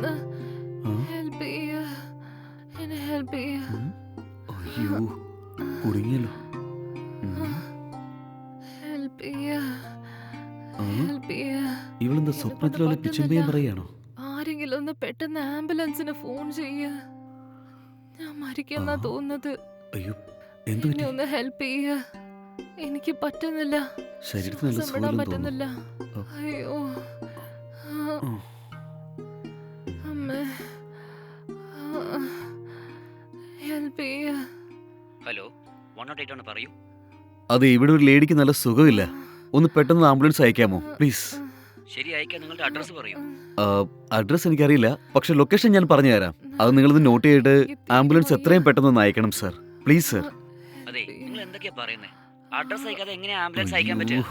ഒന്ന് ഹെൽപ്പ് ചെയ്യ. എന്നെ ഹെൽപ്പ് ചെയ്യ. അയ്യോ കുടുങ്ങിയല്ലോ. ഹെൽപ്പ് ചെയ്യ. ഹെൽപ്പ് ചെയ്യ. ഇവളെന്താ സ്വപ്നത്തിൽ വല്ല പിച്ചുമ്പയം ആരെങ്കിലും ഒന്ന് പെട്ടെന്ന് ആംബുലൻസിന് ഫോൺ ചെയ്യ. ഞാൻ മരിക്കാന്നാ തോന്നുന്നത്. അയ്യോ എന്നെ ഒന്ന് ഹെൽപ്പ് ചെയ്യ. എനിക്ക് പറ്റുന്നില്ല. ശരീരത്തിന് നല്ല പറ്റുന്നില്ല. അയ്യോ. ഹെൽപ്പ് ചെയ്യ ഹലോ വൺ നോട്ട് എയ്റ്റ് ആണ് പറയൂ. അതെ ഇവിടെ ഒരു ലേഡിക്ക് നല്ല സുഖമില്ല. ഒന്ന് പെട്ടെന്ന് ആംബുലൻസ് അയക്കാമോ? പ്ലീസ് ശരി അയക്കാം. നിങ്ങളുടെ അഡ്രസ്സ് പറയൂ. അഡ്രസ് എനിക്കറിയില്ല. പക്ഷെ ലൊക്കേഷൻ ഞാൻ പറഞ്ഞു തരാം. അത് നിങ്ങൾ നോട്ട് ചെയ്തിട്ട് ആംബുലൻസ് എത്രയും പെട്ടെന്ന് ഒന്ന് അയക്കണം സർ പ്ലീസ് സർ അതെ നിങ്ങൾ എന്തൊക്കെയാ പറയുന്നേ? അഡ്രസ്സ് അയക്കാതെ എങ്ങനെ ആംബുലൻസ് അയക്കാൻ പറ്റും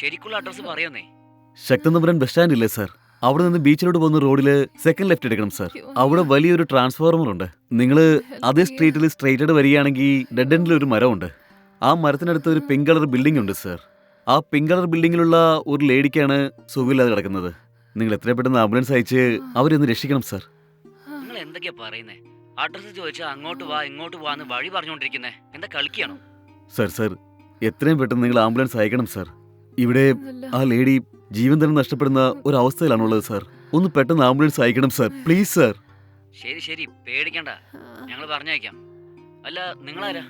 ശരിക്കുള്ള അഡ്രസ്സ് പറയുന്നേ. ശക്തൻ നമ്പരൻ ബസ് സ്റ്റാൻഡ് ഇല്ലേ സർ അവിടെ നിന്ന് ബീച്ചിലോട്ട് പോകുന്ന റോഡിൽ സെക്കൻഡ് ലെഫ്റ്റ് എടുക്കണം സാർ അവിടെ വലിയൊരു ട്രാൻസ്ഫോർമർ ഉണ്ട്. നിങ്ങൾ അതേ സ്ട്രീറ്റിൽ സ്ട്രേറ്റഡ് വരികയാണെങ്കിൽ ഡെഡ് എൻഡിൽ ഒരു മരമുണ്ട്. ആ മരത്തിനടുത്ത് ഒരു പിങ്ക് കളർ ബിൽഡിംഗ് ഉണ്ട് സാർ ആ പിങ്ക് കളർ ബിൽഡിങ്ങിലുള്ള ഒരു ലേഡിക്കാണ് സുഖമില്ലാതെ കിടക്കുന്നത്. നിങ്ങൾ എത്രയും പെട്ടെന്ന് ആംബുലൻസ് അയച്ച് അവരെ ഒന്ന് രക്ഷിക്കണം സാർ നിങ്ങൾ എന്തൊക്കെയാ പറയുന്നേ? അഡ്രസ്സ് ചോദിച്ചാൽ അങ്ങോട്ട് വാ ഇങ്ങോട്ട് വാ എന്ന് വഴി പറഞ്ഞുകൊണ്ടിരിക്കുന്നേ. എന്താ കളിക്കുകയാണോ സർ സർ എത്രയും പെട്ടെന്ന് നിങ്ങൾ ആംബുലൻസ് അയക്കണം സാർ ഇവിടെ ആ ലേഡി ജീവൻ തന്നെ നഷ്ടപ്പെടുന്ന ഒരു അവസ്ഥയിലാണുള്ളത് സർ. ഒന്ന് പെട്ടെന്ന് ആംബുലൻസ് അയക്കണം സാർ. Please sir. ശരി ശരി. പേടിക്കണ്ട. ഞങ്ങൾ പറഞ്ഞയക്കാം. അല്ല നിങ്ങളാരാ?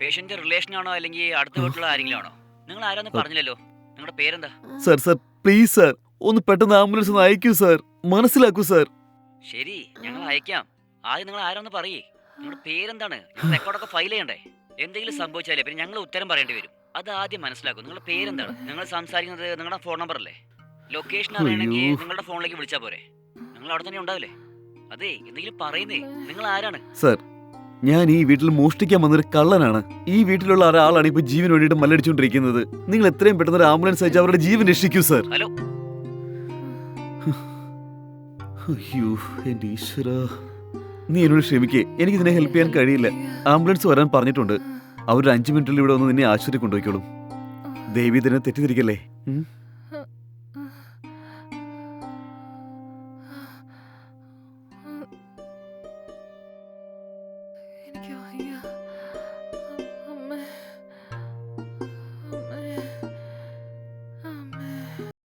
പേഷ്യന്റ് റിലേഷൻ ആണോ അല്ലെങ്കിൽ അടുത്ത വീട്ടിലുള്ള ആരെങ്കിലും ആണോ നിങ്ങൾ ആരാന്ന് പറഞ്ഞില്ലല്ലോ. നിങ്ങളുടെ പേരെന്താ? Sir sir. Please sir. ഒന്ന് പെട്ടെന്ന് ആംബുലൻസ് ഒന്ന് അയക്കൂ സർ. മനസ്സിലാക്കൂ സർ. ശരി ഞങ്ങൾ അയക്കാം. ആദ്യം നിങ്ങൾ ആരാന്ന് പറയേ. നിങ്ങളുടെ പേരെന്താണ്? റെക്കോർഡൊക്കെ ഫയൽ ചെയ്യണ്ടേ? എന്തെങ്കിലും സംഭവിച്ചാലേ? പിന്നെ ഞങ്ങൾ ഉത്തരം പറയേണ്ടി വരും. അത് ആദ്യം മനസ്സിലാക്കും. നിങ്ങളുടെ പേരെന്താണ്? നിങ്ങൾ സംസാരിക്കുന്നത് നിങ്ങളുടെ ഫോൺ നമ്പർ അല്ലേ? ലൊക്കേഷൻ അറിയണമെങ്കിൽ. നിങ്ങളുടെ ഫോണിലേക്ക് വിളിച്ചാൽ പോരെ. നിങ്ങൾ അവിടെ തന്നെ ഉണ്ടാവില്ലേ? അതെ എന്തെങ്കിലും പറയുന്നേ. നിങ്ങൾ ആരാണ്? സർ ഞാൻ ഈ വീട്ടിൽ മോഷ്ടിക്കാൻ വന്നൊരു കള്ളനാണ്. ഈ വീട്ടിലുള്ള ഒരാളാണ് ഇപ്പൊ ജീവൻ വേണ്ടിയിട്ട് മല്ലടിച്ചുകൊണ്ടിരിക്കുന്നത്. നിങ്ങൾ എത്രയും പെട്ടെന്ന് ഒരു ആംബുലൻസ് അയച്ച് അവരുടെ ജീവൻ രക്ഷിക്കൂ സർ. ഹലോ. അയ്യോ എന്റെ ഈശ്വര. നീ എന്നോട് ക്ഷമിക്കേ. എനിക്ക് ഇതിനെ ഹെൽപ്പ് ചെയ്യാൻ കഴിയില്ല. ആംബുലൻസ് വരാൻ പറഞ്ഞിട്ടുണ്ട്. അവരൊരു അഞ്ചു മിനിറ്റിൽ ഇവിടെ വന്ന് നിന്നെ ആശുപത്രി കൊണ്ടുപോയിക്കോളും ദേവി ഇതിനെ തെറ്റിദ്ധരിക്കല്ലേ?